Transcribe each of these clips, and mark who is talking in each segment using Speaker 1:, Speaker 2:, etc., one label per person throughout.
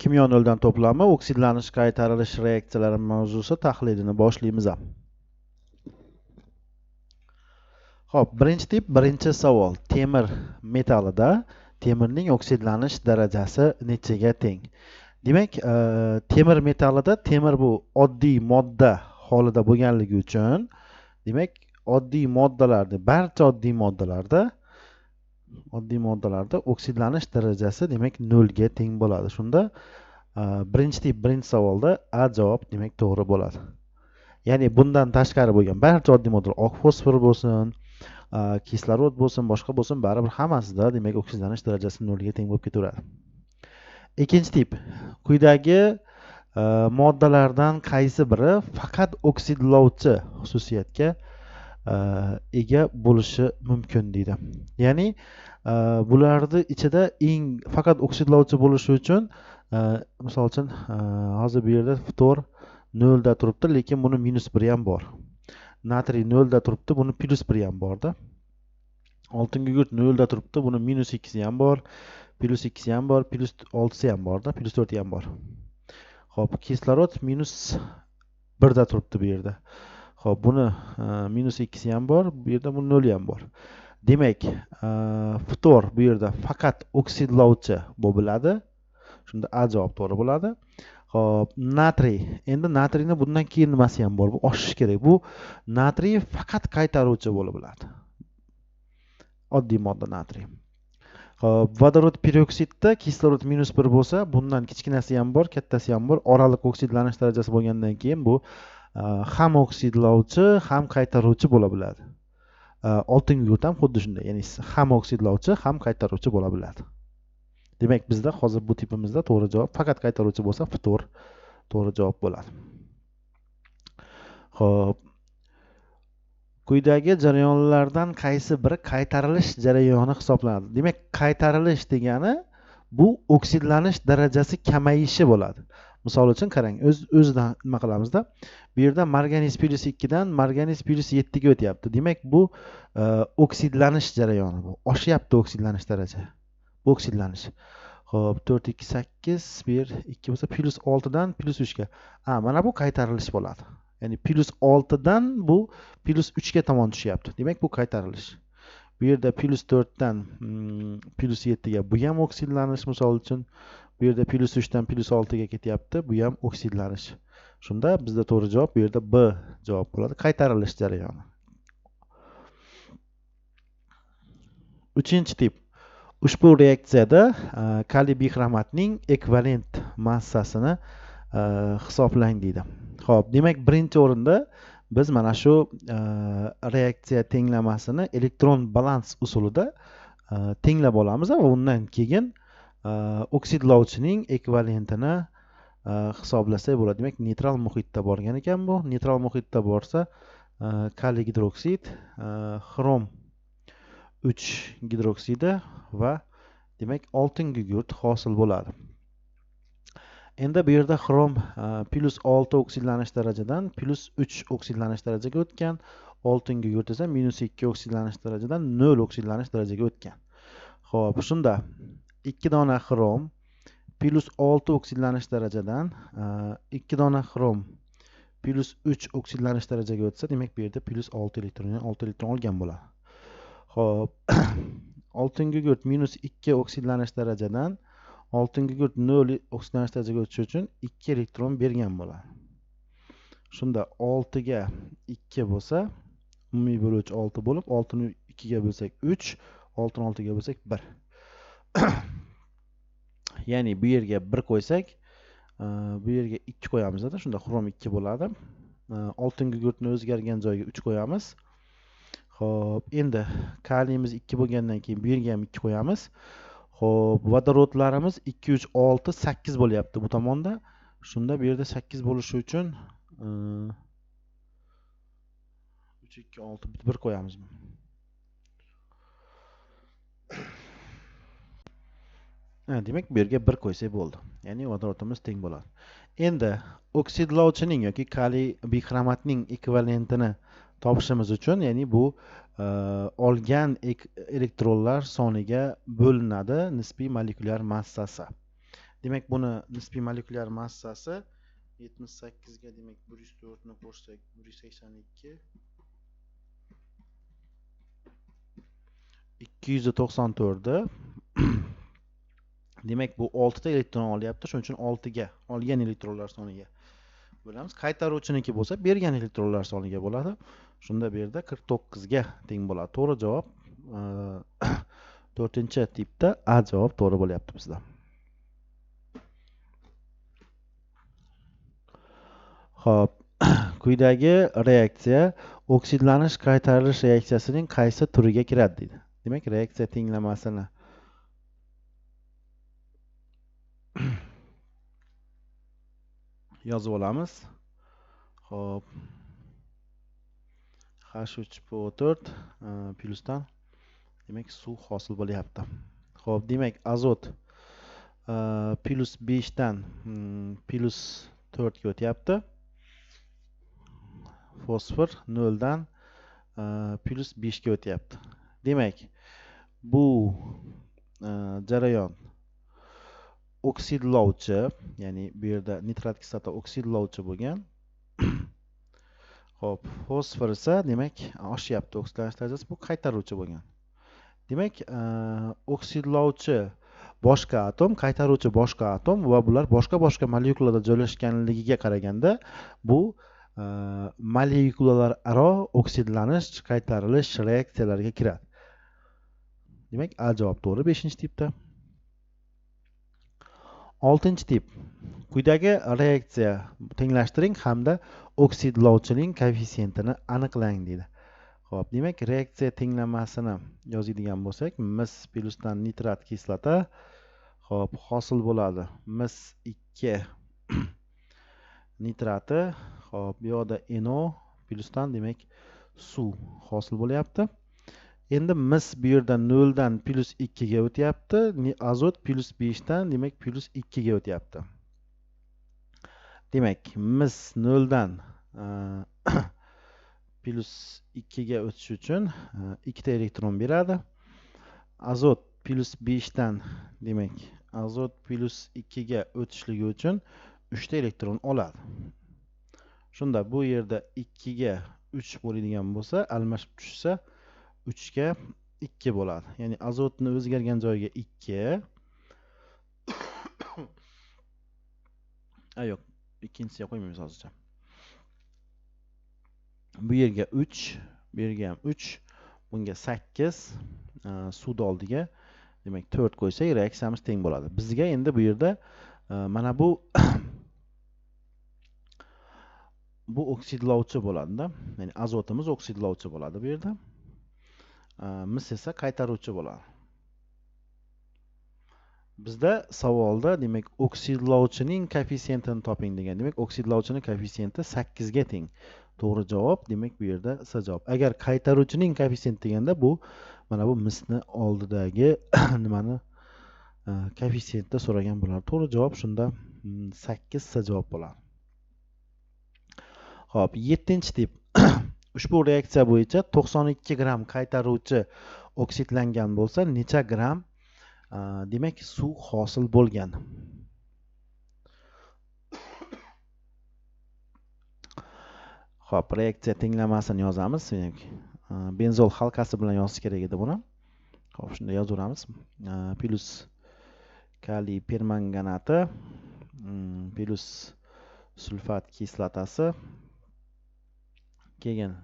Speaker 1: kimyo noldan to'plami oksidlanish qaytarilish reaksiyalari mavzusi tahlilini boshlaymiz ho'p birinchi tip birinchi savol. Temir metallida temirning oksidlanish darajasi nechaga teng? Demak e, temir metallida temir bu oddiy modda holida bo'lganligi uchun demak oddiy moddalarni barcha oddiy moddalarda oddiy moddalarda oksidlanish darajasi demak nolga teng bo'ladi. Shunda e, birinchi tip birinchi savolda a javob demak to'g'ri bo'ladi. Ya'ni bundan tashqari bo'lgan barcha oddiy moddalar oq fosfor bo'lsin e, kislorod bo'lsin boshqa bo'lsin baribir hammasida demak oksidlanish darajasi nolga teng bo'lib ketaveradi. Ikkinchi tip quyidagi e, moddalardan qaysi biri faqat oksidlovchi xususiyatga ega bo'lishi mumkin deydi. Ya'ni Э, bularni ichida eng faqat oksidlovchi bo'lishi uchun э, misol uchun э, hozir bu yerda ftor nolda turibdi lekin buni minus bir ham bor. Natriy nolda turibdi buni plyus bir ham borda. Oltin gugurt nolda turibdi buni minus ikkisi ham bor plyus ikkisi ham bor plyus oltisi ham borda plyus to'rti ham bor. Ho'p kislorod minus birda turibdi bu yerda. Ho'p buni e, minus ikkisi ham bor bu yerda bu nol ham bor. Demak e, ftor bu yerda faqat oksidlovchi bo'ladi shunda a javob to'g'ri bo'ladi. Ho'p natriy. Endi natriyni bundan keyin nimasi ham bor bu oshishi kerak? Bu natriy faqat qaytaruvchi bo'lib bo'ladi oddiy modda natriy. Ho'p vodorod peroksidda kislorod minus bir bo'lsa bundan kichkinasi ham bor kattasi ham bor. Oraliq oksidlanish darajasi bo'lgandan keyin bu e, ham oksidlovchi ham qaytaruvchi bo'la biladi. Э, oltin gugurt ham xuddi shunday. Ya'ni ham oksidlovchi ham qaytaruvchi bo'la biladi. Demak bizda hozir bu tipimizda to'g'ri javob faqat qaytaruvchi bo'lsa ftor to'g'ri javob bo'ladi. Ho'p quyidagi jarayonlardan qaysi biri qaytarilish jarayoni hisoblanadi? Demak qaytarilish degani bu oksidlanish darajasi kamayishi bo'ladi. Misol uchun qarang o'z o'zidan nima qilamizda? Bu yerda marganis plyus ikkidan marganis plyus yettiga o'tyapti. Demak bu e, oksidlanish jarayoni bu. Oshyapti oksidlanish daraja. Bu oksidlanish ho'p to'rt ikki sakkiz bu yer ikki bo'lsa plyus oltidan plyus uchga. A mana bu qaytarilish bo'ladi. Ya'ni plyus oltidan bu plyus uchga tomon tushyapti. Demak bu qaytarilish. Bu yerda plyus to'rtdan hmm, plyus yettiga. Bu ham oksidlanish misol uchun. Bu yerda plyus uchdan plyus oltiga ketyapti. Bu ham oksidlanish shunda bizda to'g'ri javob bu yerda b javob bo'ladi. Qaytarilish jarayoni. Uchinchi tip. Ushbu reaksiyada e, kaliy bixromatning ekvivalent massasini e, hisoblang deydi. Ho'p demak birinchi o'rinda biz mana shu e, reaksiya tenglamasini elektron balans usulida tenglab olamiz va undan keyin oksidlovchining ekvivalentini hisoblasak bo'ladi. Demak neytral muhitda borgan ekan bu. Neytral muhitda borsa э, kaliy gidroksid э, xrom uch gidroksidi va demak oltin gugurt hosil bo'ladi. Endi bu yerda xrom e, plyus olti oksidlanish darajadan plyus uch oksidlanish darajaga o'tgan. Oltin gugurt esa minus ikki oksidlanish darajadan nol oksidlanish darajaga o'tgan. Ho'p shunda. Ikki dona xrom plyus olti oksidlanish darajadan e, ikki dona xrom plyus uch oksidlanish darajaga o'tsa demak bu yerda plyus olti elektron olti elektron olgan bo'ladi. Ho'p oltin gugurt minus ikki oksidlanish darajadan oltin gugurt nol oksidlanish darajaga o'tishi uchun ikki elektron bergan bo'ladi. Shunda oltiga ikki bo'lsa umumiy bo'luvchi olti bo'lib oltini ikkiga bo'lsak uch oltini oltiga bo'lsak bir. ya'ni bu yerga bir qo'ysak e, bu yerga ikki qo'yamizda shunda xrom ikki bo'ladi. E, Oltin gugurtni o'zgargan joyiga uch qo'yamiz. Ho'p endi kaliyimiz ikki bo'lgandan keyin bu yerga ham ikki qo'yamiz. Ho'p vodorodlarimiz ikki uch olti sakkiz bo'lyapti bu tomonda. Shunda bu yerda sakkiz bo'lishi uchun e, uch ikki olti bir qo'yamiz. Demak bu yerga bir qo'ysak bo'ldi. Ya'ni vodorodimiz teng bo'ladi. Endi oksidlovchining yoki kaliy bixromatning ekvivalentini topishimiz uchun ya'ni bu e, olgan elektronlar soniga bo'linadi nisbiy molekulyar massasi. Demak buni nisbiy molekulyar massasi yetmish sakkizga demak bir yuz to'rtni qo'shsak bir yuz sakson ikki ikki yuz to'qson to'rtda demak bu oltita elektron olyapti. Shuning uchun oltiga olgan elektronlar soniga bo'lamiz. Qaytaruvchiniki bo'lsa bergan elektronlar soniga bo'ladi. Shunda bu yerda qirq to'qqizga teng bo'ladi. To'g'ri javob to'rtinchi tipda a javob to'g'ri bo'lyapti bizda. Ho'p quyidagi reaksiya oksidlanish qaytarilish reaksiyasining qaysi turiga kiradi deydi. Demak reaksiya tenglamasini yozib olamiz. Ho'p h uch po to'rt e, plyusdan demak suv hosil bo'lyapti. Ho'p demak azot e, plyus beshdan hmm, plyus to'rtga o'tyapti. Fosfor noldan e, plyus beshga o'tyapti. Demak bu jarayon oksidlovchi ya'ni bu yerda nitrat kislota oksidlovchi bo'lgan ho'p fosfor esa demak oshyapti oksidlanish darajasi bu qaytaruvchi bo'lgan. Demak, e, oksidlovchi boshqa atom, qaytaruvchi boshqa atom va bular boshqa-boshqa molekulada joylashganligiga qaraganda bu e, molekulalar aro oksidlanish, qaytarilish reaksiyalariga kiradi. Demak, A javob to'g'ri beshinchi tipda 5-tipda. 6-tip. Quyidagi reaksiya tenglashtiring hamda oksidlovchining koeffitsiyentini aniqlang deydi ho'p demak reaksiya tenglamasini yozadigan bo'lsak mis plyusdan nitrat kislota ho'p hosil bo'ladi mis ikki nitrati ho'p bu yoqda no plyusdan demak suv hosil bo'lyapti endi mis bu yerda noldan plyus ikkiga o'tyapti. Azot plyus beshdan demak plyus ikkiga o'tyapti. Demak mis noldan e, plyus ikkiga o'tish uchun e, ikkita elektron beradi. Azot plyus beshdan demak azot plyus ikkiga o'tishligi uchun uchta elektron oladi. Shunda bu yerda ikkiga uch bo'ladigan bo'lsa almashib tushsa uchga ikki bo'ladi. Ya'ni azotni o'zgargan joyiga ikki. A yo'q ikkinchisiga qo'ymaymiz hozircha. Bu yerga uch bu yerga ham uch bunga sakkiz e, suvni oldiga demak to'rt qo'ysak reaksiyamiz teng bo'ladi. Bizga endi bu yerda e, mana bu bu oksidlovchi bo'ladida ya'ni azotimiz oksidlovchi bo'ladi bu yerda. Э, mis esa qaytaruvchi bo'ladi. Bizda savolda demak oksidlovchining koeffitsiyentini toping degan demak oksidlovchini koeffitsiyenti sakkizga teng. To'g'ri javob demak bu yerda s javob. Agar qaytaruvchining koeffitsiyenti deganda bu mana bu misni oldidagi nimani koeffitsientda koeffitsiyentda so'ragan bo'lardi. To'g'ri javob shunda mm, sakkiz s javob bo'ladi. Ho'p yettinchi tip. ushbu reaksiya bo'yicha to'qson ikki gramm qaytaruvchi oksidlangan bo'lsa necha gramm demak suv hosil bo'lgan Xo'p, reaksiya tenglamasini yozamiz. Benzol halqasi bilan yozish kerak edi buni. Xo'p, shunda yozaveramiz. Plus kaliy permanganati plus sulfat kislotasi keyin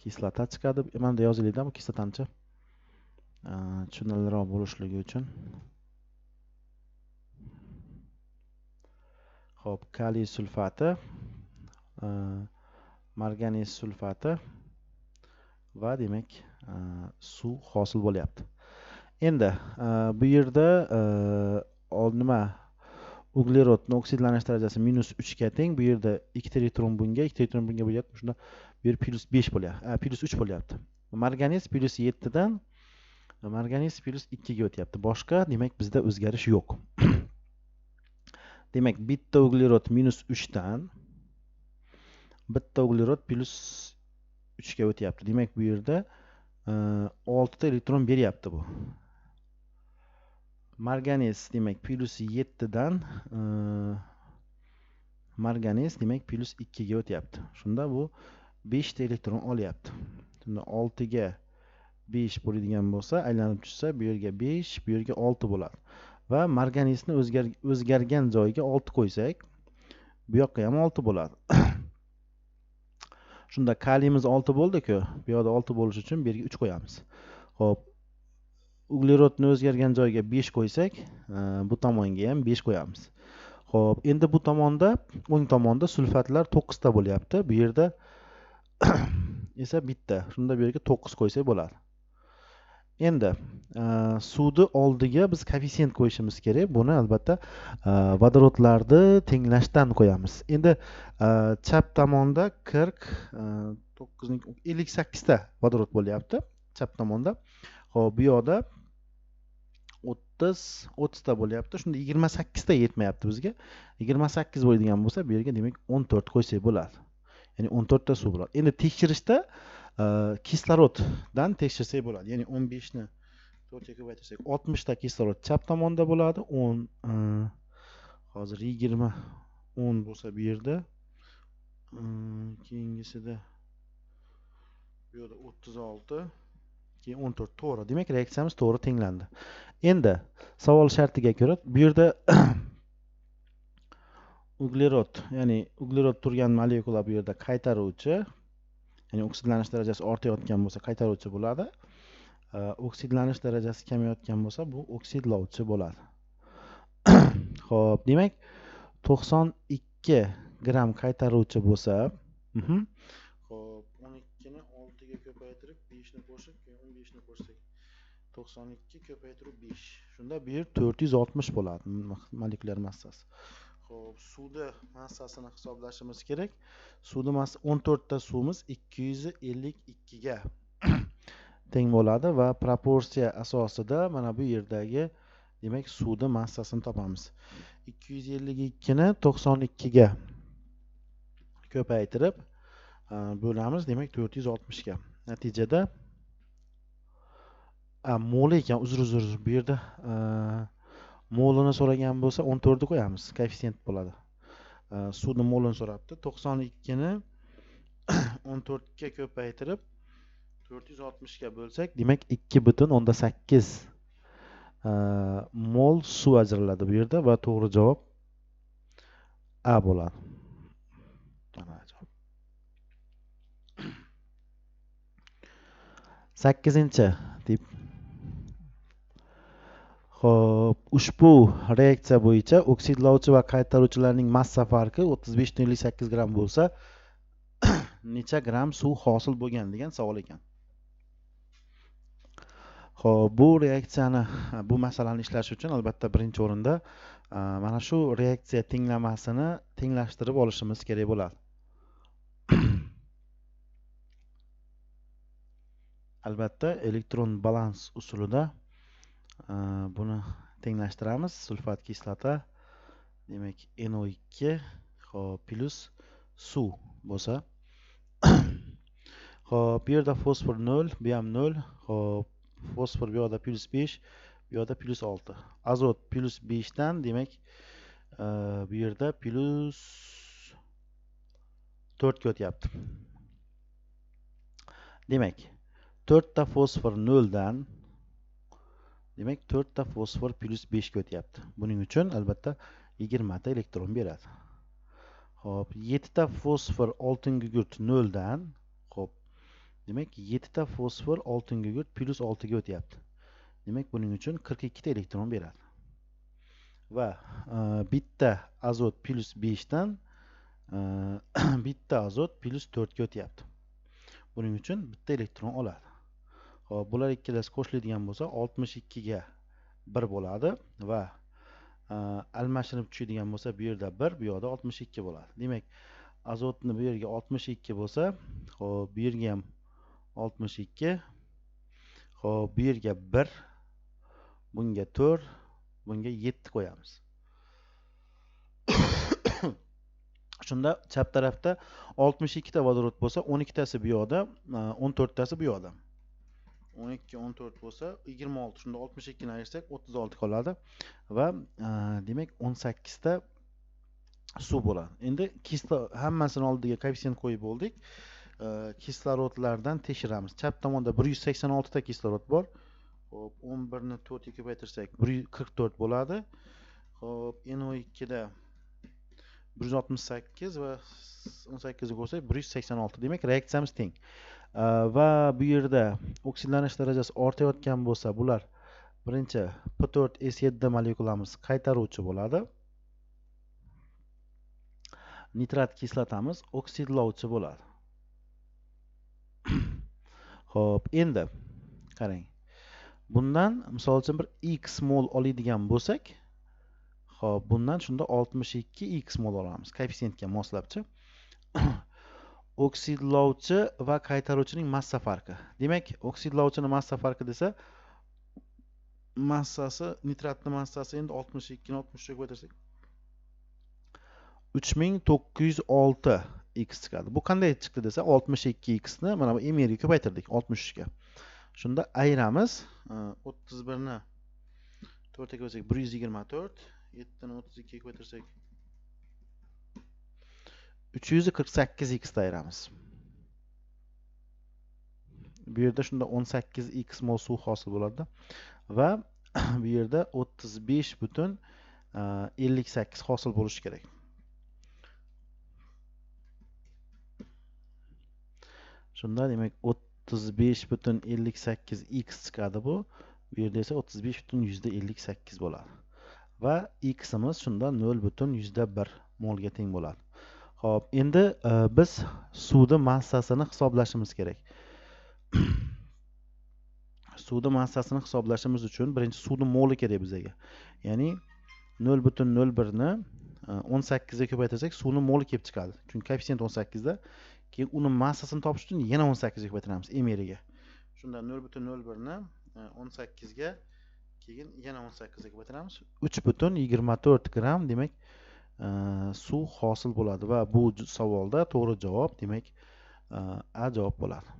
Speaker 1: kislota chiqadi. Mana bu yoziladimi kislotanichi? tushunarliroq bo'lishligi uchun Xo'p, kaliy sulfati, marganiz sulfati va demak suv hosil bo'lyapti. Endi bu yerda nima uglerodni oksidlanish darajasi minus uchga teng. Bu yerda ikkita elektron bunga, ikkita elektron bunga bo'lyapti. Shunda bu yer plyus besh bo'lyapti, plyus uch bo'lyapti. Marganiz plyus yettidan marganiz plyus ikkiga o'tyapti. Boshqa demak bizda o'zgarish yo'q. demak bitta uglerod minus uchdan bitta uglerod plyus uchga o'tyapti demak bu yerda e, oltita elektron beryapti bu marganiz demak plyus yettidan e, marganiz demak plyus ikkiga o'tyapti. Shunda bu beshta elektron olyapti. Shunda oltiga besh bo'ladigan bo'lsa aylanib tushsa bu yerga besh bu yerga olti bo'ladi. Va marganizni o'zgar o'zgargan joyiga olti qo'ysak bu yoqqa ham olti bo'ladi. Shunda kaliyimiz olti bo'ldiku bu yoqda olti bo'lishi uchun bu yerga uch qo'yamiz. Ho'p uglerodni o'zgargan joyiga besh qo'ysak e, bu tomonga ham besh qo'yamiz. Ho'p endi bu tomonda o'ng tomonda sulfatlar to'qqizta bo'lyapti. Bu yerda esa bitta shunda bu yerga to'qqiz qo'ysak bo'ladi. Endi e, suvni oldiga biz koeffitsient qo'yishimiz kerak. Buni albatta e, vodorodlarni tenglashdan qo'yamiz. Endi e, chap tomonda qirq e, to'qqiz ellik sakkizta vodorod bo'lyapti. Chap tomonda ho'p bu yoqda o'ttiz o'ttizta bo'lyapti. Shunda yigirma sakkizta yetmayapti bizga. Yigirma sakkiz bo'ladigan bo'lsa bu yerga demak o'n to'rt qo'ysak bo'ladi. Ya'ni o'n to'rtta suv bo'ladi. Endi tekshirishda e, kisloroddan tekshirsak bo'ladi. Ya'ni o'n beshni to'rtga ko'paytirsak oltmishta kislorod chap tomonda bo'ladi. o'n e, hozir yigirma o'n bo'lsa bu yerda e, keyingisida bu yoqda o'ttiz olti keyin o'n to'rt to'g'ri. Demak reaksiyamiz to'g'ri tenglandi endi savol shartiga ko'ra bu yerda uglerod ya'ni uglerod turgan molekula bu yerda qaytaruvchi ya'ni oksidlanish darajasi ortayotgan bo'lsa qaytaruvchi bo'ladi. Oksidlanish darajasi kamayotgan bo'lsa bu oksidlovchi bo'ladi. Ho'p demak to'qson ikki gramm qaytaruvchi bo'lsa mhm. ho'p o'n ikkini oltiga ko'paytirib beshni qo'shib keyin o'n beshni qo'shsak to'qson ikki ko'paytirib besh. Shunda bu yer to'rt yuz oltmish bo'ladi molekulyar massasi. Ho'p suvni massasini hisoblashimiz kerak. Suvni massasi o'n to'rtta suvimiz ikki yuz ellik ikkiga teng bo'ladi va proporsiya asosida mana bu yerdagi demak suvni massasini topamiz. ikki yuz ellik ikkini to'qson ikkiga ko'paytirib bo'lamiz demak to'rt yuz oltmishga natijada mol ekan uzr uzr bu yerda molini so'ragan bo'lsa o'n to'rtni qo'yamiz koeffitsient bo'ladi. Suvni molini so'rabdi to'qson ikkini o'n to'rtga ko'paytirib to'rt yuz oltmishga bo'lsak demak ikki butun o'nda sakkiz mol suv ajraladi bu yerda va to'g'ri javob a bo'ladi. Sakkizinchi tip Xo'p, ushbu reaksiya bo'yicha oksidlovchi va qaytaruvchilarning massa farqi 35.58 gramm bo'lsa, necha gramm suv hosil bo'lgan degan savol ekan. Xo'p, bu reaksiyani, bu masalani ishlash uchun albatta birinchi o'rinda mana shu reaksiya tenglamasini tenglashtirib olishimiz kerak bo'ladi. Albatta elektron balans usulida e, buni tenglashtiramiz. Sulfat kislota demak NO2 hop plyus suv bo'lsa. Hop bu yerda fosfor 0 bu ham 0 hop fosfor bu yoqda plyus 5 bu yoqda plyus 6 azot plyus 5 dan demak e, bu yerda plyus 4 ga o'tyapti. Demak 4 ta fosfor 0 dan demak to'rtta fosfor plyus beshga o'tyapti buning uchun albatta yigirmata elektron beradi ho'p yettita fosfor oltin gugurt noldan ho'p. Demak yettita fosfor oltin gugurt plyus oltiga o'tyapti demak buning uchun qirq ikkita elektron beradi va e, bitta azot plyus beshdan e, bitta azot plyus to'rtga o'tyapti buning uchun bitta elektron oladi Xo'p, bular ikkalasi qo'shiladigan bo'lsa 62 ga 1 bo'ladi va e, almashinib tushadigan bo'lsa bu yerda 1, bu yoqda 62 bo'ladi. Demak, azotni bu yerga 62 bo'lsa, xo'p, bu yerga ham 62. Xo'p, bu yerga 1, bunga 4, bunga 7 qo'yamiz. Shunda chap tarafda 62 ta vodorod bo'lsa, 12 tasi bu yoqda, e, 14 tasi bu yoqda. O'n ikki o'n to'rt bo'lsa yigirma olti shunda oltmish ikkini ayirsak o'ttiz olti qoladi. Va e, demak o'n sakkizta suv bo'ladi. Endi kislo hammasini oldiga koeffitsient qo'yib bo'ldik. E, kislorodlardan tekshiramiz. Chap tomonda bir yuz sakson oltita kislorod bor. Ho'p o'n birni to'rtga ko'paytirsak bir yuz qirq to'rt bo'ladi. Ho'p no ikkida bir yuz oltmish sakkiz va o'n sakkizga qo'shsak bir yuz sakson olti. Demak reaksiyamiz teng. Э, va bu yerda oksidlanish darajasi ortayotgan bo'lsa bular birinchi p to'rt s yetti molekulamiz qaytaruvchi bo'ladi. Nitrat kislotamiz oksidlovchi bo'ladi. Ho'p endi qarang. Bundan misol uchun bir x mol oladigan bo'lsak ho'p bundan shunda oltmish ikki x mol olamiz. Koeffitsiyentga moslabchi oksidlovchi va qaytaruvchining massa farqi. Demak oksidlovchini massa farqi desa massasi nitratni massasi endi oltmish ikkini oltmish uchga ko'paytirsak uch ming to'qqiz yuz olti x chiqadi bu qanday chiqdi desa oltmish ikki xni mana bu mrga ko'paytirdik oltmish uchga. Shunda ayiramiz e, o'ttiz birni to'rtga ko'paytirsak bir yuz yigirma to'rt yettini o'ttiz ikkiga ko'paytirsak 348x ayıramiz. bu yerda shunda 18x mol suv hosil bo'ladi va bu yerda 35.58 hosil bo'lishi kerak shunda demak 35.58x chiqadi bu. Bu yerda esa 35 bo'ladi va ximiz shunda 0.1 molga teng bo'ladi ho'p endi e, biz suvni massasini hisoblashimiz kerak. Suvni massasini hisoblashimiz uchun birinchi suvni moli kerak bizaga. Ya'ni nol butun nol birni e, o'n sakkizga ko'paytirsak suvni moli kelib chiqadi. Chunki koeffitsient o'n sakkizda keyin uni massasini topish uchun yana o'n sakkizga ko'paytiramiz meriga shunda nol butun nol birni e, o'n sakkizga keyin yana o'n sakkizga ko'paytiramiz. Uch butun yigirma to'rt gramm demak Э, suv hosil bo'ladi va bu savolda to'g'ri javob demak э, a javob bo'ladi.